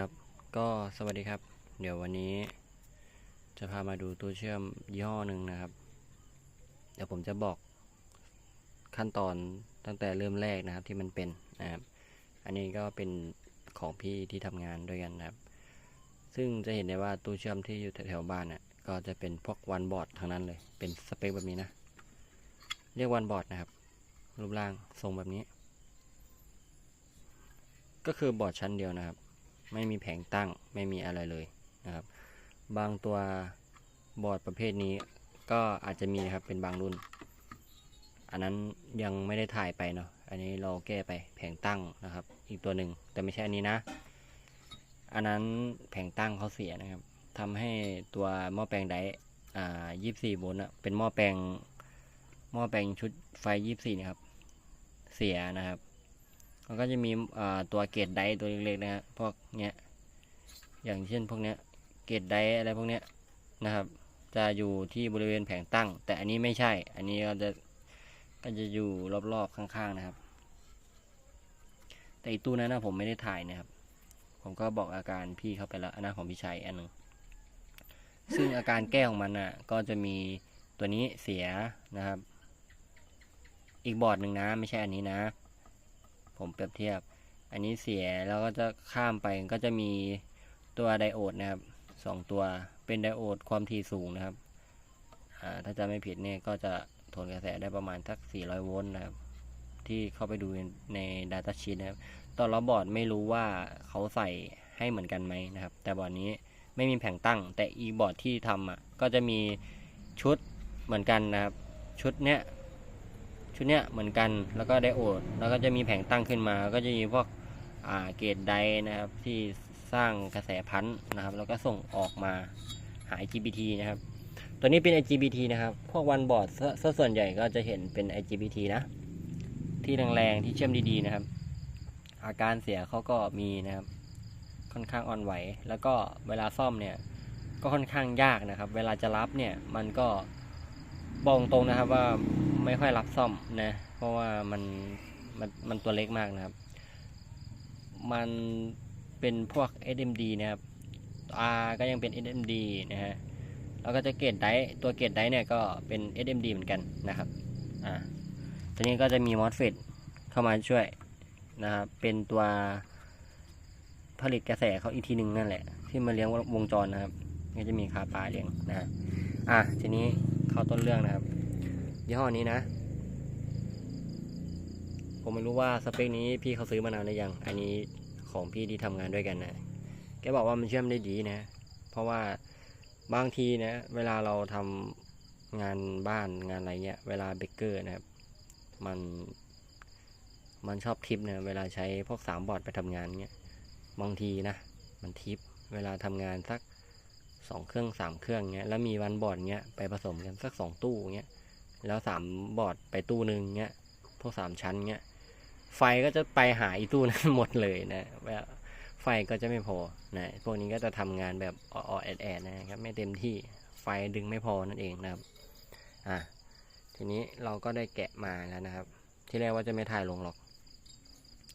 ครับ ก็สวัสดีครับ เดี๋ยววันนี้ จะพามาดูตัวเชื่อมยี่ห้อหนึ่งนะครับ เดี๋ยวผมจะบอกขั้นตอนตั้งแต่เริ่มแรกนะครับที่มันเป็นนะครับ อันนี้ก็เป็นของพี่ที่ทำงานด้วยกันนะครับ ซึ่งจะเห็นได้ว่าตู้เชื่อมที่อยู่แถวๆบ้านน่ะก็จะเป็นพวกวันบอร์ดทั้งนั้นเลย เป็นสเปคแบบนี้นะ เรียกวันบอร์ดนะครับ รูปร่างทรงแบบนี้ ก็คือบอร์ดชั้นเดียวนะครับ ไม่มีแผงตั้งไม่มีอะไรเลยนะครับ บางตัวบอร์ดประเภทนี้ก็อาจจะมีครับเป็นบางรุ่น อันนั้นยังไม่ได้ถ่ายไปเนาะอันนี้เราแก้ไปแผงตั้งนะครับ อีกตัวหนึ่งแต่ไม่ใช่อันนี้นะ อันนั้นแผงตั้งเขาเสียนะครับทำให้ตัวหม้อแปลงไดร์อ่า24โวลต์อะเป็นหม้อแปลงหม้อแปลงชุดไฟ24นะครับ เสียนะครับ มันก็จะมีตัวเกรดไดตัวเล็กๆนะฮะพวกเนี้ยอย่างเช่นพวกเนี้ยเกรดไดอะไรพวกเนี้ยนะครับ จะอยู่ที่บริเวณแผงตั้ง แต่อันนี้ไม่ใช่ อันนี้ก็จะก็จะอยู่รอบๆข้างๆนะครับ แต่อีกตู้นั้นนะผมไม่ได้ถ่ายนะครับ ผมก็บอกอาการพี่เขาไปแล้วอันนั้นของพี่ชัยอันหนึ่งซึ่งอาการแก้ของมันน่ะก็จะมีตัวนี้เสียนะครับ อีกบอร์ดหนึ่งนะ ไม่ใช่อันนี้นะ ผมเปรียบเทียบ อันนี้เสียแล้วก็จะข้ามไปก็จะมีตัวไดโอดนะครับสองตัวเป็นไดโอดความถี่สูงนะครับถ้าจะไม่ผิดเนี่ยก็จะทนกระแสได้ประมาณสัก 400 โวลต์นะครับ ที่เข้าไปดูใน Data Sheet นะครับ ตอนเราบอร์ดไม่รู้ว่าเขาใส่ให้เหมือนกันไหมนะครับ แต่บอร์ดนี้ไม่มีแผงตั้ง แต่อีบอร์ดที่ทำอะก็จะมีชุดเหมือนกันนะครับ ชุดเนี้ย ชุดเนี้ยเหมือนกันแล้วก็ไดโอด แล้วก็จะมีแผงตั้งขึ้นมา ก็จะมีพวกอ่าเกตไดนะครับที่สร้างกระแสพันธุ์นะครับ แล้วก็ส่งออกมาหา IGBT นะครับ ตัวนี้เป็น IGBT นะครับ พวกวันบอร์ดซะส่วนใหญ่ก็จะเห็นเป็น IGBT นะ ที่แรงๆที่เชื่อมดีๆนะครับ อาการเสียเขาก็มีนะครับ ค่อนข้างอ่อนไหว แล้วก็เวลาซ่อมเนี่ยก็ค่อนข้างยากนะครับ เวลาจะรับเนี่ยมันก็บอกตรงนะครับว่า ไม่ค่อยรับซ่อมนะ เพราะว่ามันมันมันตัวเล็กมากนะครับ มันเป็นพวก SMD นะครับ R ก็ยังเป็น SMD นะฮะ แล้วก็จะเกตไดตัวเกตไดเนี่ยก็เป็น SMD เหมือนกันนะครับ อ่าทีนี้ก็จะมี MOSFET เข้ามาช่วยนะครับ เป็นตัวผลิตกระแสเขาอีกทีหนึ่งนั่นแหละ ที่มาเลี้ยงวงจรนะครับ ก็จะมีคาปลาเลี้ยงนะฮะ อะทีนี้เข้าต้นเรื่องนะครับ ยี่ห้อนี้นะ ผมไม่รู้ว่าสเปคนี้พี่เขาซื้อมานานหรือยัง อันนี้ของพี่ที่ทำงานด้วยกันนะแกบอกว่ามันเชื่อมได้ดีนะ เพราะว่าบางทีนะ เวลาเราทำงานบ้านงานอะไรเงี้ย เวลาเบเกอร์นะครับ มันมันชอบทิปนะเวลาใช้พวกสามบอร์ดไปทำงานเงี้ยบางทีนะ มันทิปเวลาทำงานสักสองเครื่องสามเครื่องเงี้ยแล้วมีวันบอร์ดเงี้ยไปผสมกันสักสองตู้เงี้ย แล้วสามบอร์ดไปตู้หนึ่งเงี้ยพวกสามชั้นเงี้ยไฟก็จะไปหาอีตู้นั้นหมดเลยนะแบบไฟก็จะไม่พอนะพวกนี้ก็จะทำงานแบบออแอดแอดนะครับไม่เต็มที่ไฟดึงไม่พอนั่นเองนะครับอะทีนี้เราก็ได้แกะมาแล้วนะครับ ที่แรกว่าจะไม่ถ่ายลงหรอก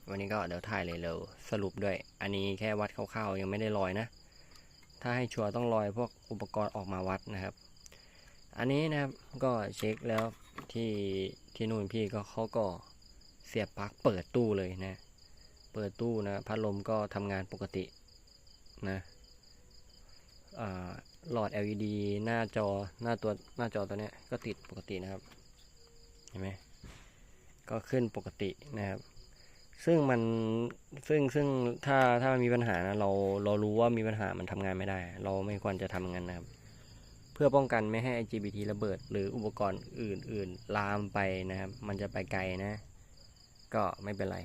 วันนี้ก็เดี๋ยวถ่ายเลยเร็วสรุปด้วย อันนี้แค่วัดคร่าวๆยังไม่ได้ลอยนะ ถ้าให้ชัวร์ต้องลอยพวกอุปกรณ์ออกมาวัดนะครับ อันนี้นะครับก็เช็คแล้วที่ที่นู่นพี่ก็เขาก็เสียบปลั๊กเปิดตู้เลยนะ เปิดตู้นะพัดลมก็ทำงานปกตินะหลอด LED หน้าจอหน้าตัวหน้าจอตัวเนี้ยก็ติดปกตินะครับ เห็นไหมก็ขึ้นปกตินะครับ ซึ่งมันซึ่งซึ่งถ้าถ้ามันมีปัญหานะเราเรารู้ว่ามีปัญหามันทำงานไม่ได้ เราไม่ควรจะทำงั้นนะครับ พื่อป้องกันไม่ให้ IGBT ระเบิด หรืออุปกรณ์อื่น ๆ ลามไปนะครับ มันจะไปไกลนะ ก็ไม่เป็นไร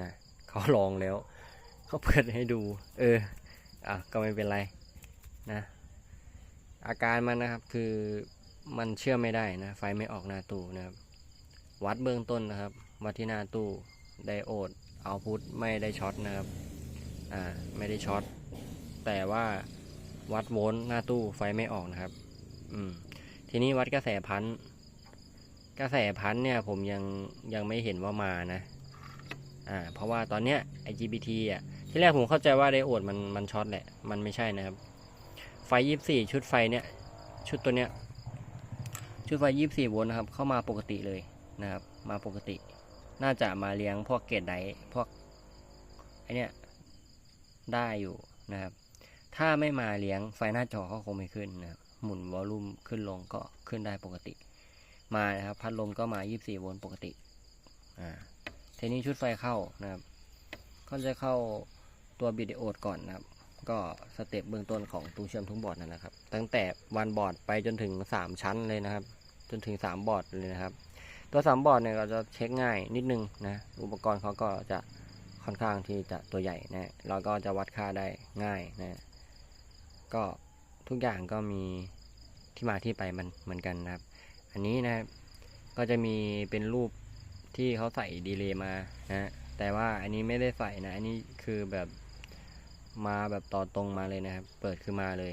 นะเขาลองแล้ว เขาเปิดให้ดู เออ อะ ก็ไม่เป็นไรนะ อาการมันนะครับคือมันเชื่อมไม่ได้นะ ไฟไม่ออกหน้าตู้นะครับ วัดเบื้องต้นนะครับ วัดที่หน้าตู้ไดโอดเอาพุทไม่ได้ช็อตนะครับ อ่า ไม่ได้ช็อต แต่ว่าวัดโวลต์หน้าตู้ไฟไม่ออกนะครับ อืม ทีนี้วัดกระแสพันธ์กระแสพันธ์เนี่ย ผมยังยังไม่เห็นว่ามานะ อ่า เพราะว่าตอนเนี้ย IGBT อะ ที่แรกผมเข้าใจว่าไดโอดมันมันช็อตแหละ มันไม่ใช่นะครับ ไฟยี่สี่ชุดไฟเนี่ย ชุดตัวเนี้ย ชุดไฟยี่สี่โวลต์นะครับ เข้ามาปกติเลยนะครับ มาปกติ น่าจะมาเลี้ยงพวกเกตไดพวกไอเนี้ยได้อยู่นะครับ ถ้าไม่มาเลี้ยงไฟหน้าจอก็คงไม่ขึ้นนะครับ หมุนวอลลุ่มขึ้นลงก็ขึ้นได้ปกติ มานะครับ พัดลมก็มา 24 โวลต์ปกติอ่าทีนี้ชุดไฟเข้านะครับก็จะเข้าตัวบิดโอดก่อนนะครับ ก็สเต็ปเบื้องต้นของตู้เชื่อมทุกบอร์ดนั่นแหละครับ ตั้งแต่วันบอร์ดไปจนถึง 3 ชั้นเลยนะครับ จนถึง 3 บอร์ดเลยนะครับ ตัว3บอร์ดเนี่ยก็จะเช็คง่ายนิดนึงนะอุปกรณ์เขาก็จะค่อนข้างที่จะตัวใหญ่นะเราก็จะวัดค่าได้ง่ายนะก็ ทุกอย่างก็มีที่มาที่ไปมันเหมือนกันนะครับ อันนี้นะครับก็จะมีเป็นรูปที่เขาใส่ดีเลย์มานะแต่ว่าอันนี้ไม่ได้ใส่นะ อันนี้คือแบบมาแบบต่อตรงมาเลยนะครับ เปิดคือมาเลย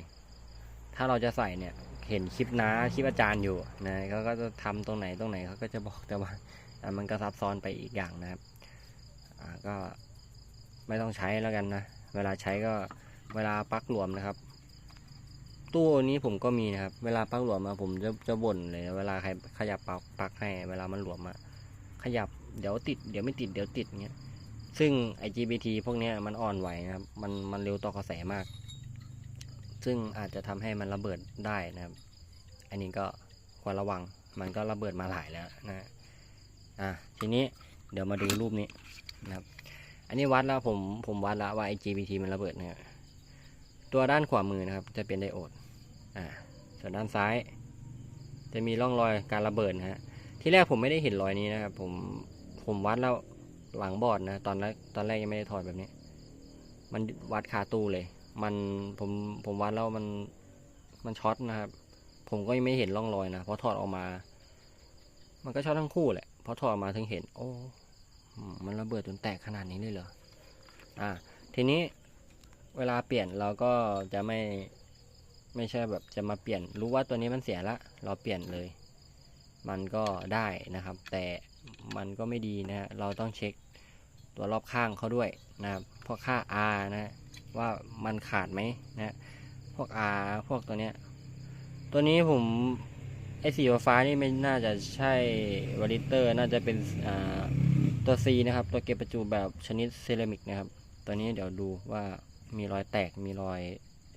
ถ้าเราจะใส่เนี่ย เห็นคลิปน้าคลิปอาจารย์อยู่นะเขาก็จะทำตรงไหนตรงไหนเขาก็จะบอกแต่ว่าอ่มันก็ซับซ้อนไปอีกอย่างนะครับก็ไม่ต้องใช้แล้วกันนะ เวลาใช้ก็เวลาปักหลวมนะครับ ตู้นี้ผมก็มีนะครับ เวลาปลั๊กหลวมมาผมจะจะบ่นเลย เวลาใครขยับปลั๊กปลั๊กให้ เวลามันหลวมอะขยับเดี๋ยวติดเดี๋ยวไม่ติดเดี๋ยวติดเงี้ย ซึ่ง IGBT พวกเนี้ยมันอ่อนไหวนะครับ มันมันเร็วต่อกระแสมาก ซึ่งอาจจะทำให้มันระเบิดได้นะครับ อันนี้ก็ควรระวัง มันก็ระเบิดมาหลายแล้วนะ อะทีนี้เดี๋ยวมาดูรูปนี้นะครับ อันนี้วัดแล้วผมผมวัดแล้วว่า IGBT มันระเบิดเนี่ย ตัวด้านขวามือนะครับ จะเป็นไดโอดอ่าส่วนด้านซ้าย จะมีร่องรอยการระเบิดนะฮะที่แรกผมไม่ได้เห็นรอยนี้นะครับ ผมผมวัดแล้วหลังบอดนะ ตอนแรกตอนแรกยังไม่ได้ถอดแบบนี้ มันวัดคาตู้เลย มันผมผมวัดแล้วมันมันช็อตนะครับ ผมก็ยังไม่เห็นร่องรอยนะเพราะถอดออกมา มันก็ช็อตทั้งคู่แหละพอถอดออกมาถึงเห็น โอ้มันระเบิดจนแตกขนาดนี้เลยเหรออ่า ทีนี้ เวลาเปลี่ยนเราก็จะไม่ไม่ใช่แบบจะมาเปลี่ยน รู้ว่าตัวนี้มันเสียละเราเปลี่ยนเลย มันก็ได้นะครับ แต่มันก็ไม่ดีนะฮะเราต้องเช็คตัวรอบข้างเขาด้วยนะครับพวกค่า R นะว่ามันขาดไหมนะพวก R พวกตัวเนี้ยตัวนี้ผมไอสีฟ้านี่ไม่น่าจะใช่วอลิเตอร์น่าจะเป็นตัว C นะครับ ตัวเก็บประจุแบบชนิดเซรามิกนะครับ ตัวนี้เดี๋ยวดูว่า มีรอยแตกมีรอย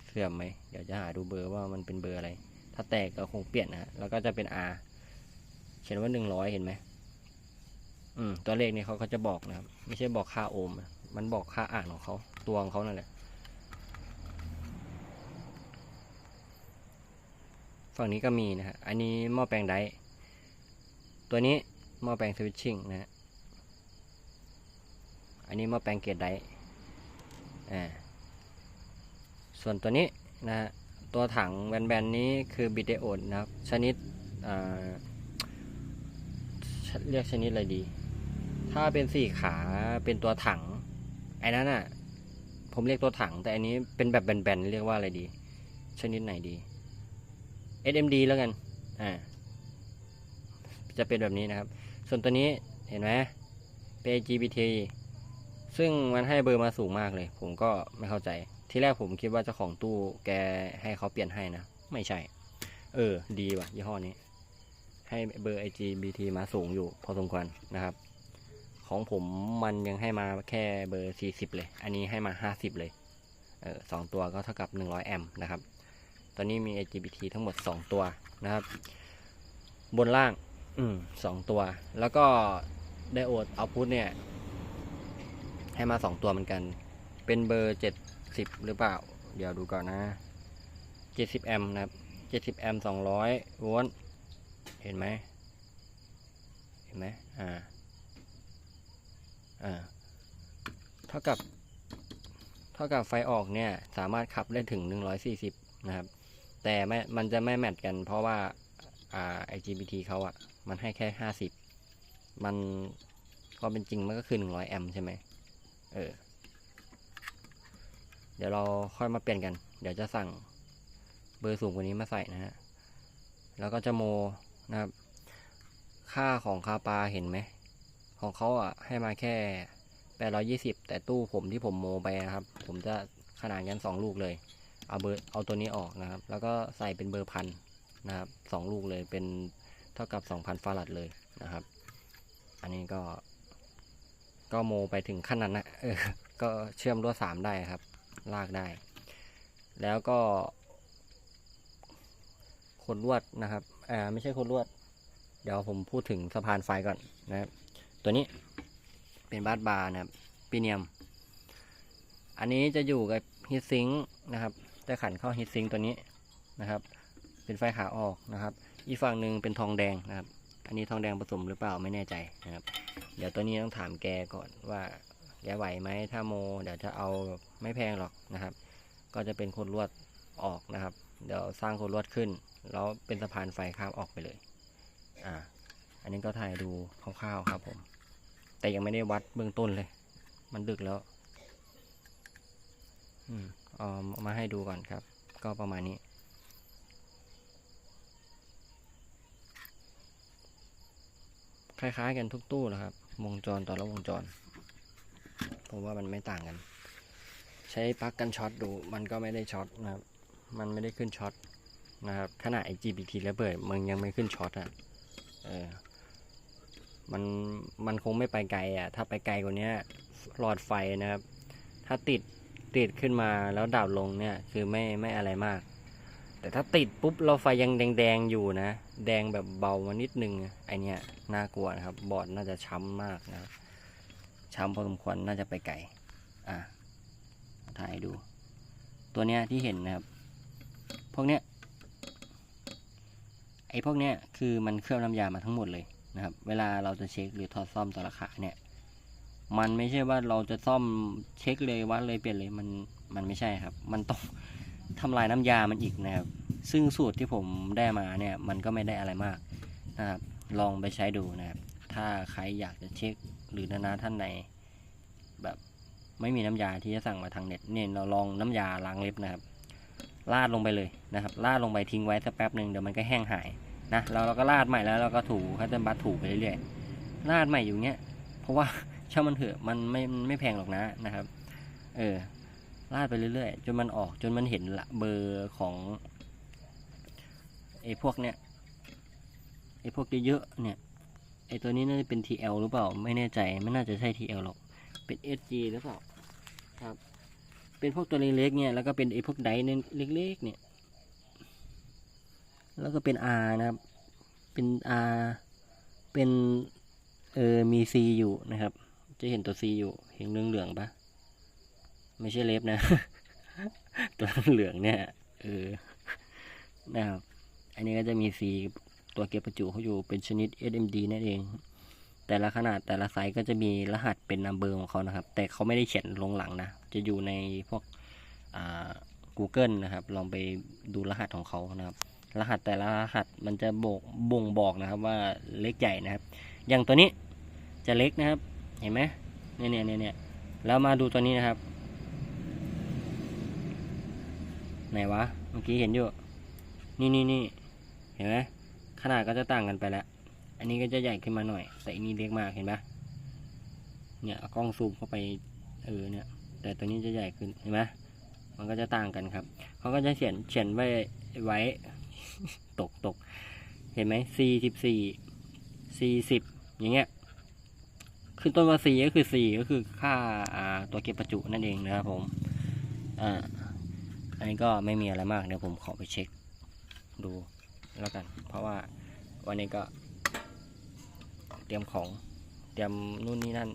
เสื่อมไหมเดี๋ยวจะหาดูเบอร์ว่ามันเป็นเบอร์อะไร ถ้าแตกก็คงเปลี่ยนนะฮะแล้วก็จะเป็น R เขียนว่าหนึ่งร้อยเห็นไหมอืมตัวเลขนี่เขาก็จะบอกนะครับ ไม่ใช่บอกค่าโอห์มมันบอกค่าอ่านของเขาตัวของเขานั่นแหละฝั่งนี้ก็มีนะฮะอันนี้หม้อแปลงไดตัวนี้หม้อแปลงสวิตชิ่งนะฮะอันนี้หม้อแปลงเกตไดร์อ่า ส่วนตัวนี้นะฮะตัวถังแบนๆนี้คือบิเดโอดนะครับ ชนิดเรียกชนิดอะไรดี ถ้าเป็นสี่ขาเป็นตัวถังไอ้นั้นอะ ผมเรียกตัวถัง แต่อันนี้เป็นแบบแบนๆเรียกว่าอะไรดี ชนิดไหนดี SMD แล้วกันอ่าจะเป็นแบบนี้นะครับ ส่วนตัวนี้เห็นไหมเป็น GPT ซึ่งมันให้เบอร์มาสูงมากเลย ผมก็ไม่เข้าใจ ที่แรกผมคิดว่าเจ้าของตู้แกให้เขาเปลี่ยนให้นะ ไม่ใช่ เออ ดีว่ะ ยี่ห้อนี้ ให้เบอร์ IGBT มาสูงอยู่ พอสมควรนะครับ ของผมมันยังให้มาแค่เบอร์ 40 เลย อันนี้ให้มา 50 เลย เออสองตัวก็เท่ากับ 100 แอมป์นะครับ ตอนนี้มี IGBT ทั้งหมด 2 ตัวนะครับ บนล่าง อืมสองตัว แล้วก็ไดโอดเอาพุทเนี่ย ให้มา 2 ตัวเหมือนกัน เป็นเบอร์ 70หรือเปล่า เดี๋ยวดูก่อนนะ70แอมป์นะครับ70แอมป์200โวลต์เห็นไหมเห็นไหมอ่าอ่าเท่ากับเท่ากับไฟออกเนี่ยสามารถขับได้ถึง140นะครับ แต่ไม่มันจะไม่แมทกันเพราะว่าอ่า IGBT เขาอะมันให้แค่50มันความเป็นจริงมันก็คือ100แอมป์ใช่ไหมเออ เดี๋ยวเราค่อยมาเปลี่ยนกัน เดี๋ยวจะสั่งเบอร์สูงกว่านี้มาใส่นะฮะ แล้วก็จะโมนะครับ ค่าของคาปาเห็นไหม ของเขาอะให้มาแค่ 820 แต่ตู้ผมที่ผมโมไปนะครับ ผมจะขนาดกัน 2 ลูกเลย เอาเบอร์เอาตัวนี้ออกนะครับ แล้วก็ใส่เป็นเบอร์พันนะครับสองลูกเลยเป็นเท่ากับ 2,000 ฟารัดเลยนะครับ อันนี้ก็ ก็โมไปถึงขั้นนั้นนะเออ ก็เชื่อมลวดสามได้ครับ ลากได้ แล้วก็ขดลวดนะครับ อ่า ไม่ใช่ขดลวด เดี๋ยวผมพูดถึงสะพานไฟก่อนนะครับ ตัวนี้เป็นบาสบาร์นะครับปีเนียม อันนี้จะอยู่กับฮีทซิงค์นะครับจะขันเข้าฮีทซิงค์ตัวนี้นะครับ เป็นไฟขาออกนะครับ อีกฝั่งหนึ่งเป็นทองแดงนะครับ อันนี้ทองแดงผสมหรือเปล่าไม่แน่ใจนะครับ เดี๋ยวตัวนี้ต้องถามแกก่อนว่า แกไหวไหมถ้าโม เดี๋ยวจะเอาไม่แพงหรอกนะครับ ก็จะเป็นคนลวดออกนะครับ เดี๋ยวสร้างคนลวดขึ้น แล้วเป็นสะพานไฟข้ามออกไปเลย อ่า อันนี้ก็ถ่ายดูคร่าวๆครับผม แต่ยังไม่ได้วัดเบื้องต้นเลย มันดึกแล้ว อืมเอามาให้ดูก่อนครับ ก็ประมาณนี้คล้ายๆกันทุกตู้นะครับ วงจรต่อละวงจร ผมว่ามันไม่ต่างกัน ใช้ปลั๊กกันช็อตดู มันก็ไม่ได้ช็อตนะครับ มันไม่ได้ขึ้นช็อตนะครับขนาด IGBT ระเบิดมันยังไม่ขึ้นช็อตอะเออมันมันคงไม่ไปไกลอะ ถ้าไปไกลกว่านี้หลอดไฟนะครับ ถ้าติดติดขึ้นมาแล้วดับลงเนี่ย คือไม่ไม่อะไรมาก แต่ถ้าติดปุ๊บเราไฟยังแดงๆอยู่นะ แดงแบบเบามานิดนึงไอเนี้ยน่ากลัวนะครับ บอร์ดน่าจะช้ำมากนะครับ ช้ำพอสมควรน่าจะไปไกลอะถ่ายดู ตัวเนี้ยที่เห็นนะครับ พวกเนี้ยไอ้พวกเนี้ยคือมันเคลือบน้ำยามาทั้งหมดเลยนะครับ เวลาเราจะเช็คหรือถอดซ่อมแต่ละขาเนี่ย มันไม่ใช่ว่าเราจะซ่อมเช็คเลยวัดเลยเปลี่ยนเลยมันมันไม่ใช่ครับ มันต้องทำลายน้ำยามันอีกนะครับ ซึ่งสูตรที่ผมได้มาเนี่ยมันก็ไม่ได้อะไรมากนะครับ ลองไปใช้ดูนะครับ ถ้าใครอยากจะเช็ค หรือนานาท่านใดแบบไม่มีน้ำยาที่จะสั่งมาทางเน็ตเนี่ยเราลองน้ำยาล้างเล็บนะครับลาดลงไปเลยนะครับลาดลงไปทิ้งไว้สักแป๊บหนึ่งเดี๋ยวมันก็แห้งหายนะแล้วเราก็ลาดใหม่แล้วเราก็ถูคัตเตอร์บัตถูไปเรื่อยๆลาดใหม่อยู่เงี้ยเพราะว่าช่างมันเถอะมันไม่ไม่แพงหรอกนะนะครับ เออลาดไปเรื่อยๆ จนมันออกจนมันเห็นละเบอร์ของไอ้พวกเนี้ยไอ้พวกเยอะๆเนี่ย ไอตัวนี้น่าจะเป็น TL หรือเปล่า ไม่แน่ใจไม่น่าจะใช่ TL หรอก เป็น SG หรือเปล่า ครับ เป็นพวกตัวเล็กๆเนี่ย แล้วก็เป็นไอพวกไดเนี่ยเล็กๆเนี่ย แล้วก็เป็น R นะครับ เป็น R เป็น เออ มี C อยู่นะครับ จะเห็นตัว C อยู่เห็นเหลืองๆปะไม่ใช่เล็บนะ ตัวเหลืองเนี่ย เออ นะครับ อันนี้ก็จะมี C ตัวเก็บประจุเขาอยู่เป็นชนิด SMD นั่นเอง แต่ละขนาดแต่ละไซส์ก็จะมีรหัสเป็นนัมเบอร์ของเขานะครับ แต่เขาไม่ได้เขียนลงหลังนะ จะอยู่ในพวกอ่า Google นะครับ ลองไปดูรหัสของเขานะครับ รหัสแต่ละรหัสมันจะบกบ่งบอกนะครับว่าเล็กใหญ่นะครับ อย่างตัวนี้จะเล็กนะครับ เห็นไหมเนี่ยเนี่ยเนี่ยเนี่ยแล้วมาดูตัวนี้นะครับ ไหนวะ เมื่อกี้เห็นอยู่ นี่นี่นี่เห็นไหม ขนาดก็จะต่างกันไปแล้ว อันนี้ก็จะใหญ่ขึ้นมาหน่อย แต่อันนี้เล็กมากเห็นปะเนี่ยกล้องซูมเข้าไปเออเนี่ย แต่ตัวนี้จะใหญ่ขึ้นเห็นไหมมันก็จะต่างกันครับ เขาก็จะเขียนเขียนไว้ไว้ ตกตกเห็นไหม C สิบสี่ส C สิบอย่างเงี้ยขึ้นต้นว่า C ก็คือ C ก็คือค่าอ่าตัวเก็บประจุนั่นเองนะครับผม อ่า อันนี้ก็ไม่มีอะไรมากเดี๋ยวผมขอไปเช็คดู แล้วกัน เพราะว่าวันนี้ก็เตรียมของเตรียมนู่นนี่นั่น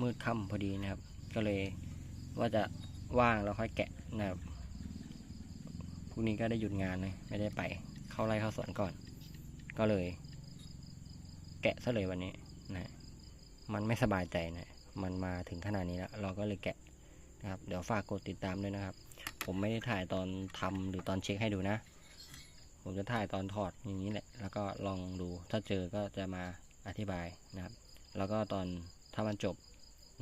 มืดค่ำพอดีนะครับ ก็เลยว่าจะว่างแล้วค่อยแกะนะครับพรุ่งนี้ก็ได้หยุดงานเลยไม่ได้ไปเข้าไร่เข้าสวนก่อน ก็เลย แกะซะเลยวันนี้นะมันไม่สบายใจนะมันมาถึงขนาดนี้แล้ว เราก็เลยแกะนะครับ เดี๋ยวฝากกดติดตามด้วยนะครับ ผมไม่ได้ถ่ายตอนทำหรือตอนเช็คให้ดูนะ ผมจะถ่ายตอนถอดอย่างนี้แหละ แล้วก็ลองดู ถ้าเจอก็จะมาอธิบายนะครับ แล้วก็ตอนถ้ามันจบ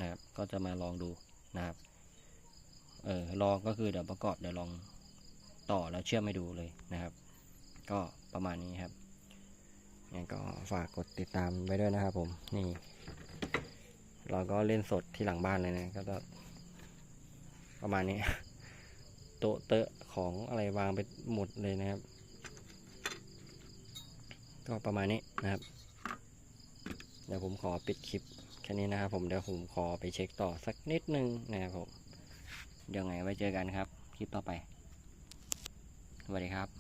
นะครับ ก็จะมาลองดูนะครับ เออลองก็คือเดี๋ยวประกอบเดี๋ยวลองต่อแล้วเชื่อมให้ดูเลยนะครับ ก็ประมาณนี้ครับงั้นก็ฝากกดติดตามไว้ด้วยนะครับ ผม นี่ เราก็เล่นสดที่หลังบ้านเลยนะ ก็จะประมาณนี้โต๊ะเตอะของอะไรวางไปหมดเลยนะครับ ก็ประมาณนี้นะครับ เดี๋ยวผมขอปิดคลิปแค่นี้นะครับผมเดี๋ยวผมขอไปเช็คต่อสักนิดนึงนะครับผมเดี๋ยวไงไว้เจอกันครับ คลิปต่อไปสวัสดีครับ